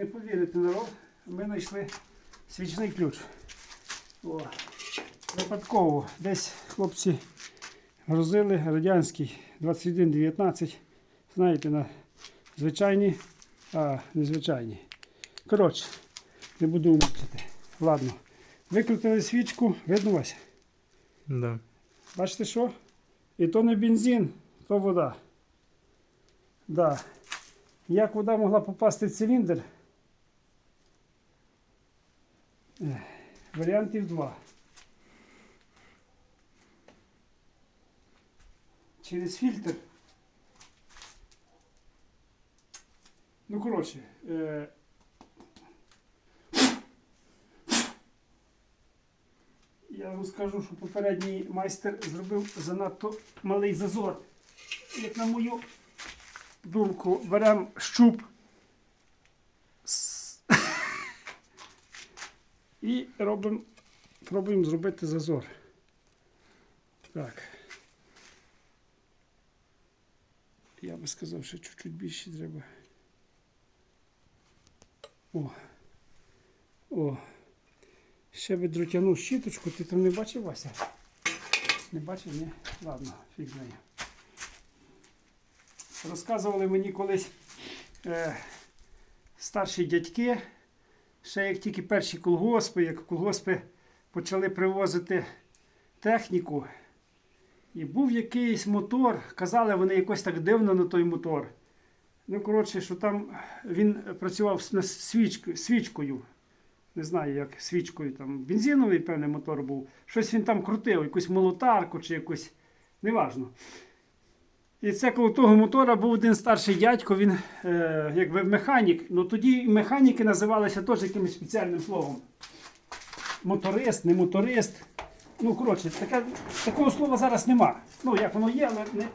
не повірите, народ, ми знайшли свічний ключ. О, випадково. Десь хлопці грузили радянський 2119. Знаєте, на звичайні, а незвичайні. Коротше, не буду умовчати. Ладно. Викрутили свічку, видно Вася? Да. Бачите що? І то не бензин, то вода. Да. Як вода могла попасти в циліндр? Варіантів два. Через фільтр. Ну, коротше. Е... Я вам скажу, що попередній майстер зробив занадто малий зазор. Як на мою думку, беремо щуп і робимо, пробуємо зробити зазор. Так. Я би сказав, що чуть-чуть більше треба. О. О. Ще би дротяну щіточку, ти там не бачив Вася? Не бачив, ні? Ладно, фіг з нею. Розказували мені колись е, старші дядьки, ще як тільки перші колгоспи, як колгоспи почали привозити техніку. І був якийсь мотор, казали вони якось так дивно на той мотор. Ну, коротше, що там він працював свічкою, свічкою не знаю, як свічкою, там бензиновий, певний мотор був. Щось він там крутив, якусь молотарку чи якусь, неважно. І це коло того мотора був один старший дядько, він е, якби механік. Ну тоді механіки називалися теж якимось спеціальним словом. Моторист, не моторист. Ну, коротше, таке, такого слова зараз нема. Ну, як воно є, але не.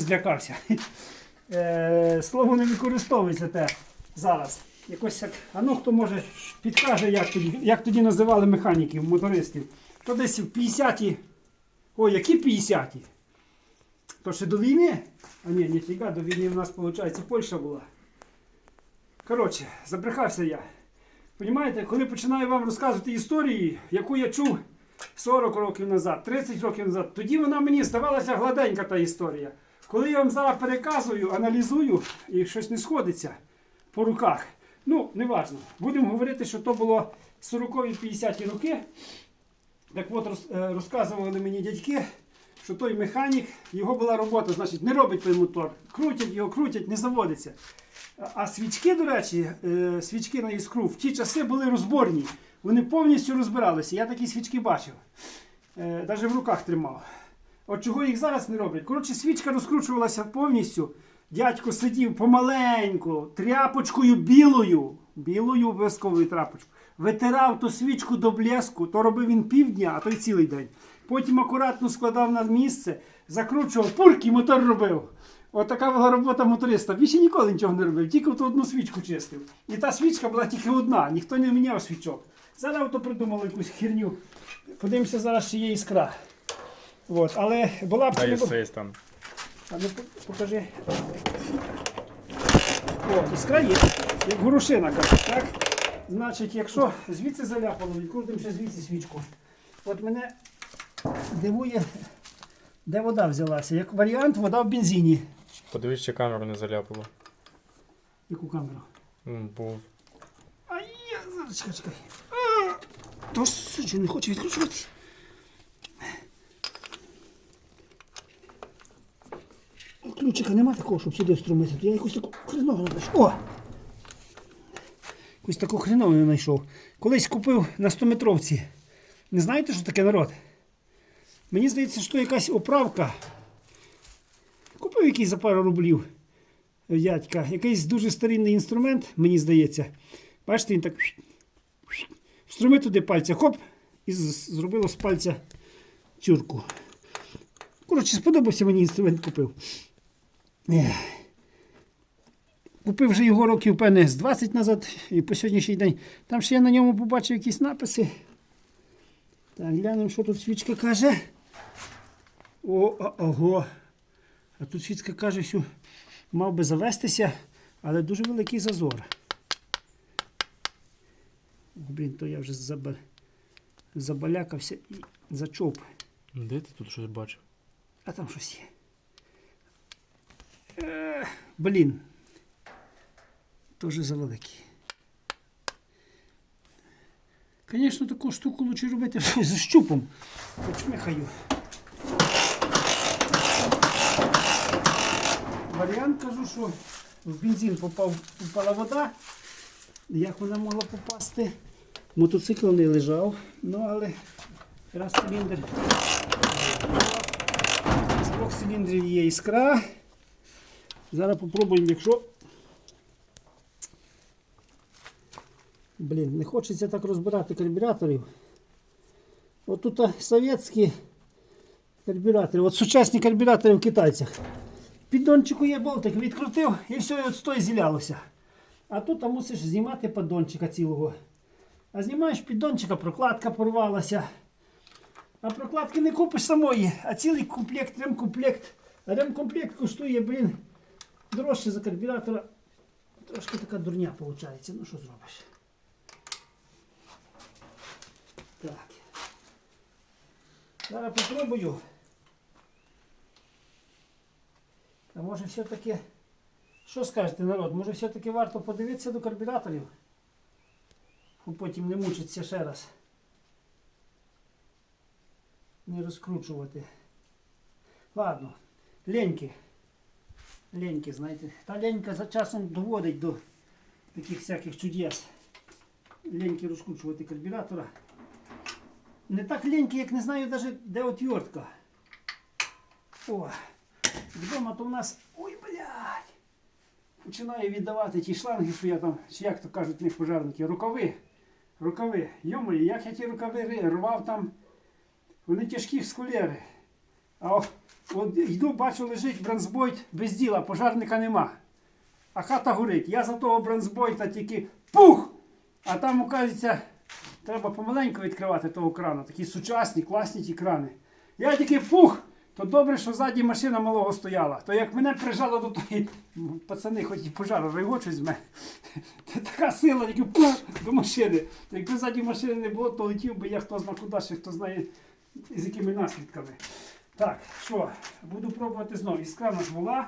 Злякався. Е, слово не використовується те зараз. Якось як, а ну хто може підкаже, як тоді, як тоді називали механіків, мотористів. То десь в 50-ті. Ой, які 50-ті? То ще до війни? А ні, ніфіга, до війни в нас, виходить, Польща була. Коротше, забрехався я. Понімаєте, коли починаю вам розказувати історії, яку я чув 40 років назад, 30 років назад, тоді вона мені здавалася гладенька та історія. Коли я вам зараз переказую, аналізую і щось не сходиться по руках. Ну, неважно. Будемо говорити, що то було 40-50-ті роки. Так от е, розказували мені дядьки, що той механік, його була робота, значить, не робить той мотор. Крутять його, крутять, не заводиться. А- свічки, до речі, е, свічки на іскру в ті часи були розборні. Вони повністю розбиралися. Я такі свічки бачив. Навіть в руках тримав. От чого їх зараз не роблять? Коротше, свічка розкручувалася повністю. Дядько сидів помаленьку, тряпочкою білою, білою обов'язковою тряпочкою. Витирав ту свічку до блеску, то робив він півдня, а то й цілий день. Потім акуратно складав на місце, закручував, і мотор робив. От була робота моториста. Більше ніколи нічого не робив, тільки ту одну свічку чистив. І та свічка була тільки одна, ніхто не міняв свічок. Зараз то придумали якусь херню. Подивимося зараз, чи є іскра. От, але була б Та бу- все там. А ну покажи. О, іскра є. Як горошина, кажуть, так? Значить, якщо звідси заляпало, відкрутимо ще звідси свічку. От мене дивує, де вода взялася. Як варіант, вода в бензині. Подивись, чи камеру не заляпало. Яку камеру? Бо А я зараз чекай, чекай. А, То ж що не хоче відкручувати. Ключика нема такого, щоб сюди встромити. Я якусь таку хреновину знайшов. О! Якусь таку хреновину знайшов. Колись купив на 100-метровці. Не знаєте, що таке народ? Мені здається, що якась оправка. Купив якийсь за пару рублів дядька. Якийсь дуже старинний інструмент, мені здається. Бачите, він так встроми туди пальця, хоп, і зробило з пальця тюрку. Коротше, сподобався мені інструмент купив. Купив вже його років, певне, з 20 назад і по сьогоднішній день. Там ще я на ньому побачив якісь написи. Так, глянемо, що тут свічка каже. О, а- ого. А тут Світка каже, що мав би завестися, але дуже великий зазор. Блін, то я вже заба... забалякався і зачоп. Де ти тут щось бачив? А там щось є. Е, блін. Тоже завеликий. Звісно, таку штуку лучше робити з щупом. Почмихаю. Варіант кажу, що в бензин попав, попала вода. Як вона могла попасти? Мотоцикл не лежав, ну але раз циліндр з двох циліндрів є іскра. Зараз попробуємо, якщо. Блін, не хочеться так розбирати карбюраторів. От тут совєтські карбюратори, от сучасні карбюратори в китайцях. Піддончику є болтик, відкрутив і все, і от стой зілялося. А тут мусиш знімати поддончика цілого. А знімаєш піддончика, прокладка порвалася. А прокладки не купиш самої, а цілий комплект, ремкомплект. Ремкомплект коштує, блін, дорожче за карбюратора. Трошки така дурня виходить. Ну що зробиш? Так. Зараз попробую. А може все-таки. Що скажете, народ? Може все-таки варто подивитися до карбюраторів? Потім не мучитися ще раз. Не розкручувати. Ладно, леньки. Леньки, знаєте. Та ленька за часом доводить до таких всяких чудес. Леньки розкручувати карбюратора. Не так ленькі, як не знаю навіть де отвертка. О, вдома то в нас. Ой, блядь! Починаю віддавати ті шланги, що я там, чи як то кажуть них пожарники, рукави. Рукави. Йомої, як я ті рукави рвав там. Вони тяжкі скулери. А от йду, бачу, лежить бронзбойт без діла, пожарника нема. А хата горить. Я за того бронзбойта тільки пух! А там, оказується, треба помаленьку відкривати того крану. Такі сучасні, класні ті крани. Я тільки пух! То добре, що ззаді машина малого стояла. То як мене прижало до тої, пацани, хоч і пожар регочуть з мене. Та така сила, тільки пух до машини. То якби ззаді машини не було, то летів би я хто зна куди, ще хто знає з якими наслідками. Так, що, буду пробувати знову. Іскра в нас була.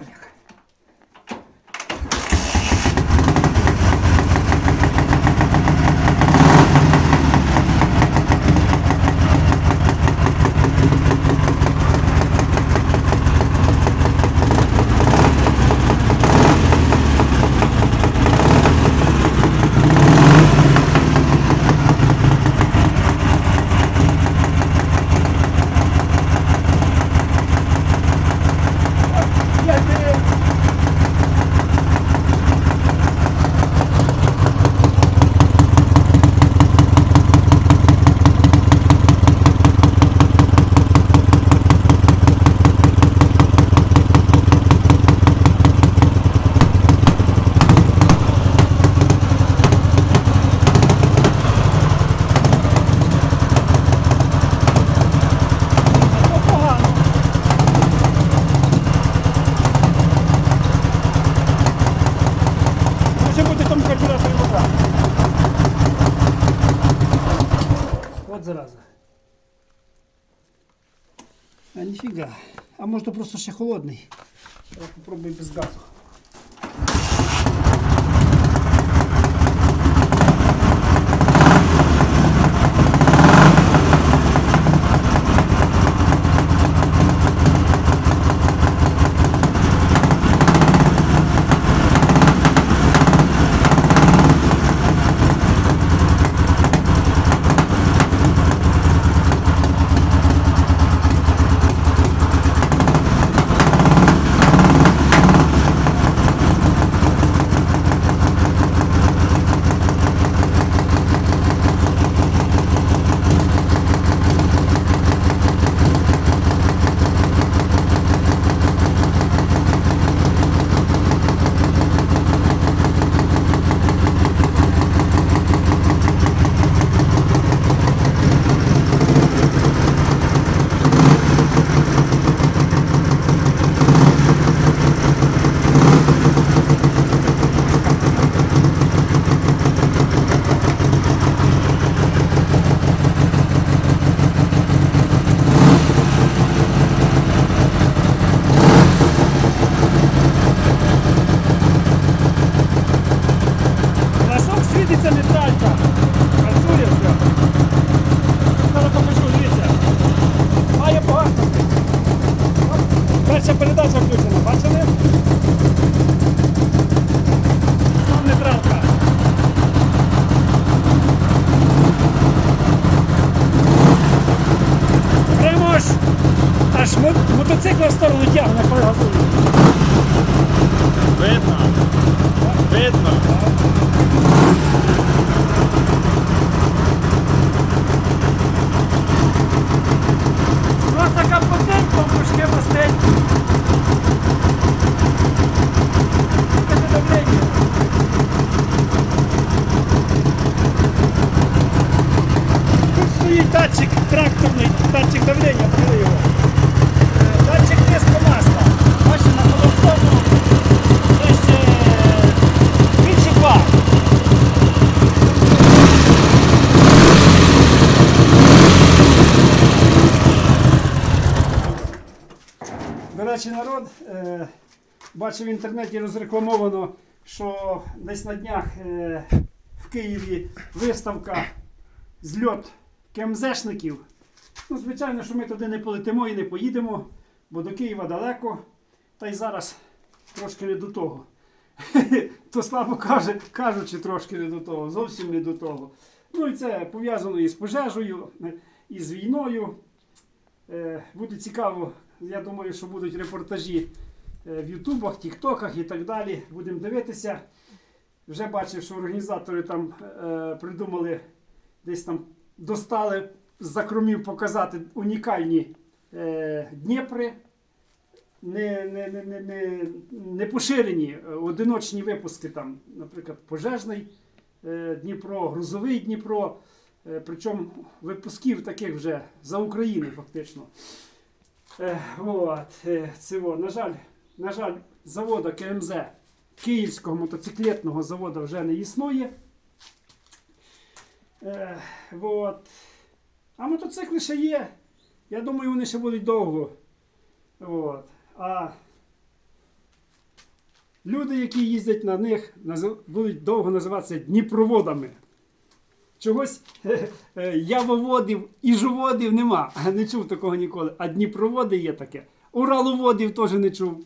Бляха. Я не- Погано. Може бути там карбюратор вода. От зараза. А ніфіга. А може то просто ще холодний. Попробую без газу. Видно? Коротше, народ, е, бачив в інтернеті розрекламовано, що десь на днях е, в Києві виставка зльот КМЗшників. Ну, звичайно, що ми туди не полетимо і не поїдемо, бо до Києва далеко. Та й зараз трошки не до того. То слабо каже, кажучи, трошки не до того, зовсім не до того. Ну і це пов'язано і з пожежею, е, і з війною. Е, Буде цікаво, я думаю, що будуть репортажі е, в Ютубах, Тіктоках і так далі. Будемо дивитися. Вже бачив, що організатори там е, придумали, десь там достали з закромів показати унікальні е, Дніпри. Не, не, не, не, не, не поширені е, одиночні випуски, там, наприклад, пожежний е, Дніпро, грузовий Дніпро. Е, Причому випусків таких вже за України фактично. Е, от, е, на жаль, на жаль, завода КМЗ Київського мотоциклетного заводу вже не існує. Е. А мотоцикли ще є. Я думаю, вони ще будуть довго. От. А люди, які їздять на них, будуть довго називатися Дніпроводами. Чогось е, е, явоводів і жоводів нема. Не чув такого ніколи. А Дніпроводи є таке. Ураловодів теж не чув.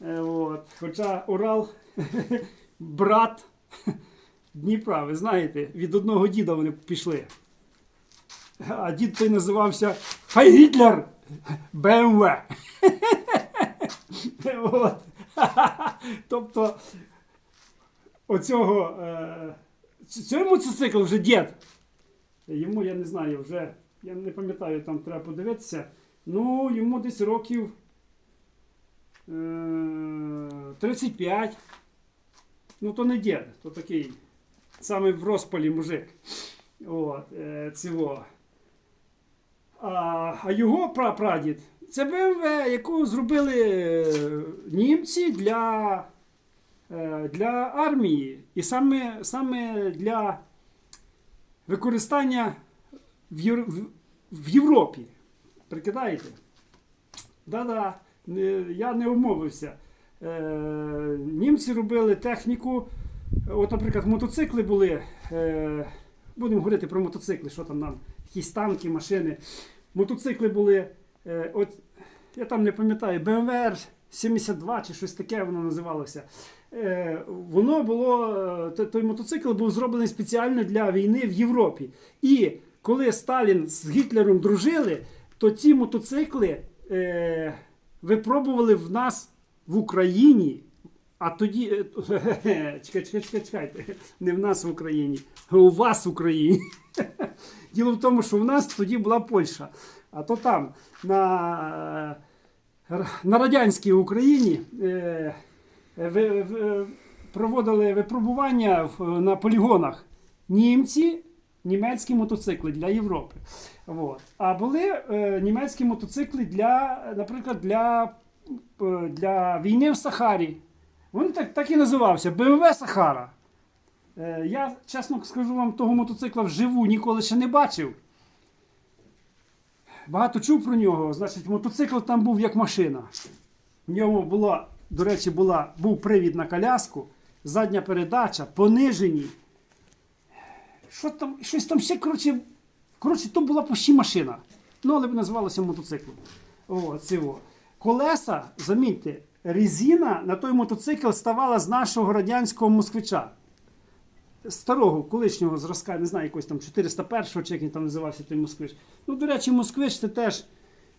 Е, От. Хоча Урал брат Дніпра, ви знаєте, від одного діда вони пішли. А дід той називався Хай Гітлер БМВ. Тобто оцього. Е, ц- цьому мотоцикл вже дід. Йому я не знаю, вже, я не пам'ятаю, там треба подивитися. Ну, йому десь років е, 35. Ну, то не дід, то такий саме в розпалі мужик. От, е, цього. А, а його прапрадід це БМВ, яку зробили е, німці для, е, для армії. І саме, саме для використання в, Євро- в, Європі. Прикидаєте? Да-да, я не умовився. Е, німці робили техніку. От, наприклад, мотоцикли були. Е, будемо говорити про мотоцикли, що там нам, якісь танки, машини. Мотоцикли були. Е, от, я там не пам'ятаю, BMW 72 чи щось таке воно називалося. Е, воно було, е, той мотоцикл був зроблений спеціально для війни в Європі. І коли Сталін з Гітлером дружили, то ці мотоцикли е, випробували в нас в Україні. А тоді. е, Чекай, чекай, чекай, чекайте. Не в нас в Україні, а у вас в Україні. Діло в тому, що в нас тоді була Польща. А то там, на, е, на радянській Україні, е, ви- ви- проводили випробування на полігонах німці, німецькі мотоцикли для Європи. От. А були е, німецькі мотоцикли для, наприклад, для, е, для війни в Сахарі. Він так, так і називався БМВ Сахара. Е, я, чесно скажу вам, того мотоцикла вживу ніколи ще не бачив. Багато чув про нього. Значить, мотоцикл там був як машина. В ньому була, до речі, була, був привід на коляску, задня передача, понижені. Що там, щось там ще, коротше, коротше, то була почти машина. Ну, але б називалося мотоциклом. О. Колеса, замітьте, резина на той мотоцикл ставала з нашого радянського москвича. Старого колишнього зразка, не знаю, якогось там 401-го, чи як він там називався той москвич. Ну, до речі, москвич це теж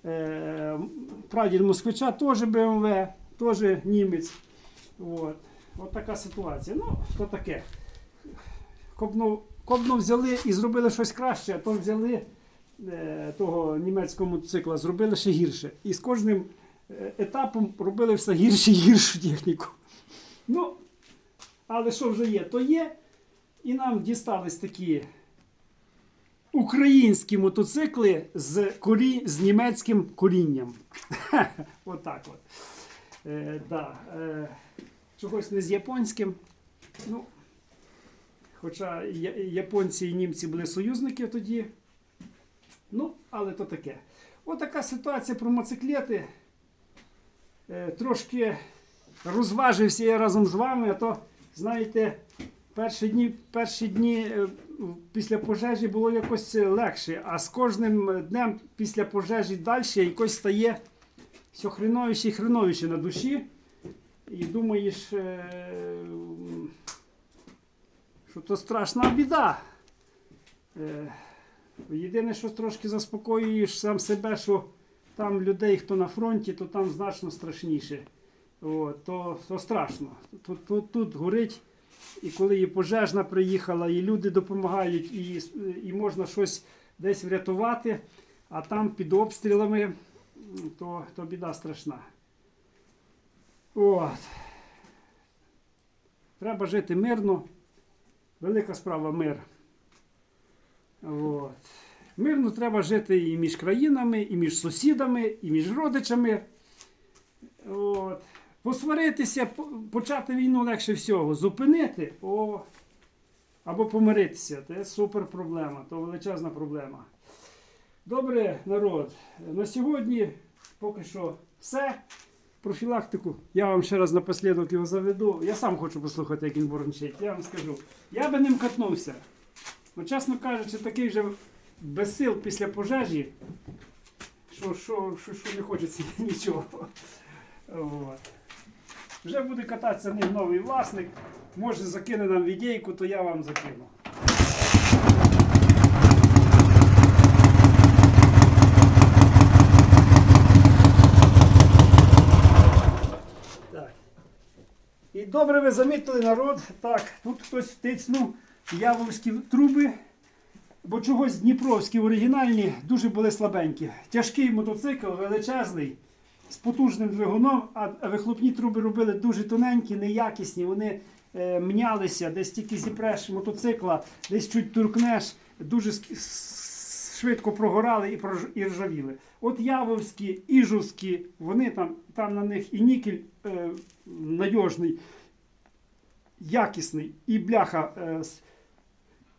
е, прадід москвича, теж БМВ, теж німець. От. От така ситуація. Ну, то таке. Кобну, кобну взяли і зробили щось краще, а то взяли е, того німецького мотоцикла, зробили ще гірше. І з кожним е, етапом робили все гірше і гіршу техніку. Ну, але що вже є, то є. І нам дістались такі українські мотоцикли з, корі... з німецьким корінням. Отак от. Е, да. е, чогось не з японським. Ну, хоча японці і німці були союзники тоді. Ну, але то таке. Отака ситуація про мотоциклети. е, трошки розважився я разом з вами, а то, знаєте, перші дні, перші дні е, після пожежі було якось легше, а з кожним днем після пожежі далі якось стає все хреновіше і хреновіше на душі. І думаєш, що то страшна біда. Єдине, що трошки заспокоюєш сам себе, що там людей, хто на фронті, то там значно страшніше. О, то, то страшно. Тут, тут, тут горить, і коли і пожежна приїхала, і люди допомагають, і, і можна щось десь врятувати, а там під обстрілами, то, то біда страшна. От. Треба жити мирно. Велика справа мир. От. Мирно треба жити і між країнами, і між сусідами, і між родичами. От. Посваритися, почати війну легше всього. Зупинити о, або помиритися. Це супер проблема, то величезна проблема. Добре, народ. На сьогодні поки що все. Профілактику. Я вам ще раз напослідок його заведу. Я сам хочу послухати, як він борончить. Я вам скажу. Я би ним катнувся. Ну, чесно кажучи, такий вже без сил після пожежі, що, що, що, що не хочеться нічого. От. Вже буде кататися ним новий власник. Може закине нам відейку, то я вам закину. Добре ви замітили народ. Так, тут хтось тицнув явовські труби. Бо чогось Дніпровські оригінальні дуже були слабенькі. Тяжкий мотоцикл, величезний, з потужним двигуном, а вихлопні труби робили дуже тоненькі, неякісні. Вони е, мнялися, десь тільки зіпреш мотоцикла, десь чуть туркнеш, дуже швидко прогорали і, і ржавіли. От Явовські, Іжовські, вони там, там на них і нікель е, надіжний, якісний, і бляха. Е,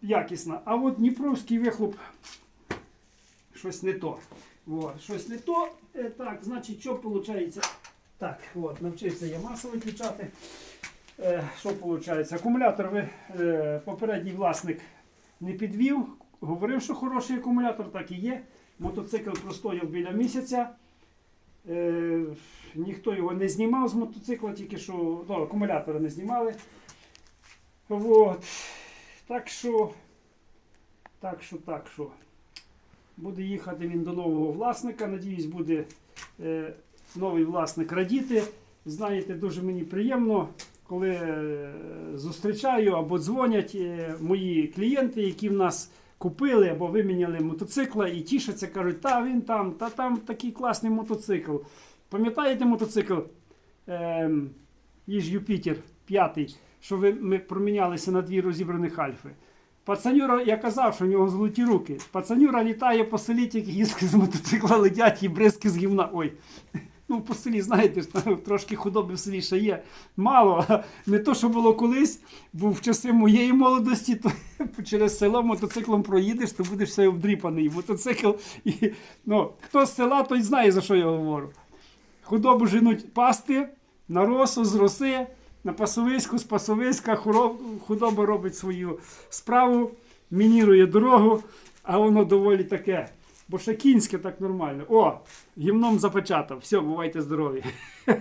якісна. А от Дніпровський вихлоп щось не то. От, щось не то. Е, так, значить, що виходить? Так, от, навчився я масу виключати. Е, що виходить? Акумулятор ви, е, попередній власник не підвів. Говорив, що хороший акумулятор, так і є. Мотоцикл простояв біля місяця. Е, ніхто його не знімав з мотоцикла, тільки що ну, акумулятора не знімали. От. Так що, так що, так що. Буде їхати він до нового власника. Надіюсь, буде е, новий власник радіти. Знаєте, дуже мені приємно, коли е, зустрічаю або дзвонять е, мої клієнти, які в нас купили або виміняли мотоцикла і тішаться, кажуть, та він там, та там такий класний мотоцикл. Пам'ятаєте мотоцикл? Ем, Їж Юпітер 5, що ви, ми промінялися на дві розібраних альфи. Пацанюра, я казав, що в нього золоті руки. Пацанюра літає по селі, тільки гіски з мотоцикла летять і бризки з гівна. Ой. Ну, по селі, знаєте, трошки худоби в селі ще є. Мало. Не то, що було колись, бо в часи моєї молодості, то через село мотоциклом проїдеш, то будеш все обдріпаний. Мотоцикл. І, ну, хто з села, той знає, за що я говорю. Худобу женуть пасти на росу з роси, на пасовиську, з пасовиська худоба робить свою справу, мінірує дорогу, а воно доволі таке. Бо ще кінське так нормально. О, гімном запечатав. Все, бувайте здорові.